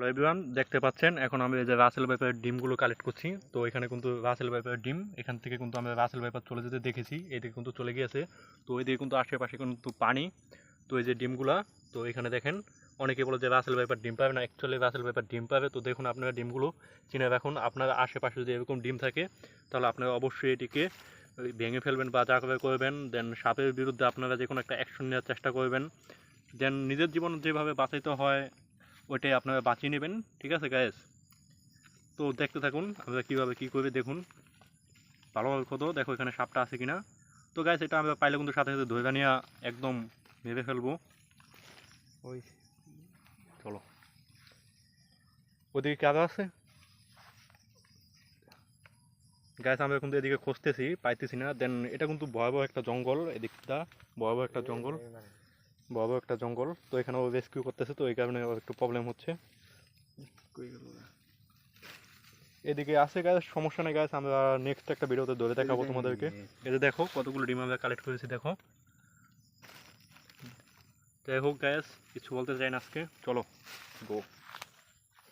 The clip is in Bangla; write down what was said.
হ্যালো এভরিওয়ান দেখতে পাচ্ছেন, এখন আমি এই যে রাসেল ভাইপারের ডিমগুলো কালেক্ট করছি। তো এখানে কিন্তু রাসেল ভাইপারের ডিম, এখান থেকে কিন্তু আমরা রাসেল ভাইপার চলে যেতে দেখেছি, এদিকে কিন্তু চলে গিয়েছে। তো এদিকে কিন্তু আশেপাশে কিন্তু পানি, তো এই যে ডিমগুলা, তো এখানে দেখেন, অনেকে বলে যে রাসেল ভাইপার ডিম পাবে না অ্যাকচুয়ালি রাসেল ভাইপার ডিম পাবে। তো দেখুন আপনারা ডিমগুলো চিনে রাখুন, আপনার আশেপাশে যদি এরকম ডিম থাকে, তাহলে আপনারা অবশ্যই এটিকে ভেঙে ফেলবেন বা যা করে করবেন দেন সাপের বিরুদ্ধে আপনারা যে কোনো একটা অ্যাকশন নেওয়ার চেষ্টা করবেন। দেন নিজের জীবন যেভাবে বাঁচাইতে হয় ওইটাই আপনারা বাঁচিয়ে নেবেন, ঠিক আছে গ্যাস তো দেখতে থাকুন আমরা কীভাবে কী করবে দেখুন। ভালোভাবে খোঁজো, দেখো এখানে সাপটা আছে কিনা। তো গ্যাস এটা আমরা পাইলে কিন্তু সাথে সাথে ধরে নিয়ে একদম ভেবে ফেলব। ওই, চলো। ওদিকে কাদা আছে? গ্যাস আমরা কিন্তু এদিকে খুঁজতেছি, পাইতেছি না। দেন এটা কিন্তু ভয়াবহ একটা জঙ্গল, এদিকটা ভয়াবহ একটা জঙ্গল। ভয়াবহ একটা জঙ্গল, তো এখানে ও রেস্কিউ করতেছে, তো এই কারণে ওর একটু প্রবলেম হচ্ছে। এদিকে আছে গাছ সমস্যা নেই গাছ আমরা নেক্সট একটা ভিডিওতে ধরে দেখাবো তোমাদেরকে। এতে দেখো, কতগুলো ডিম আমরা কালেক্ট করেছি, দেখো। যাই হোক গ্যাস কিছু বলতে চাই না আজকে, চলো গো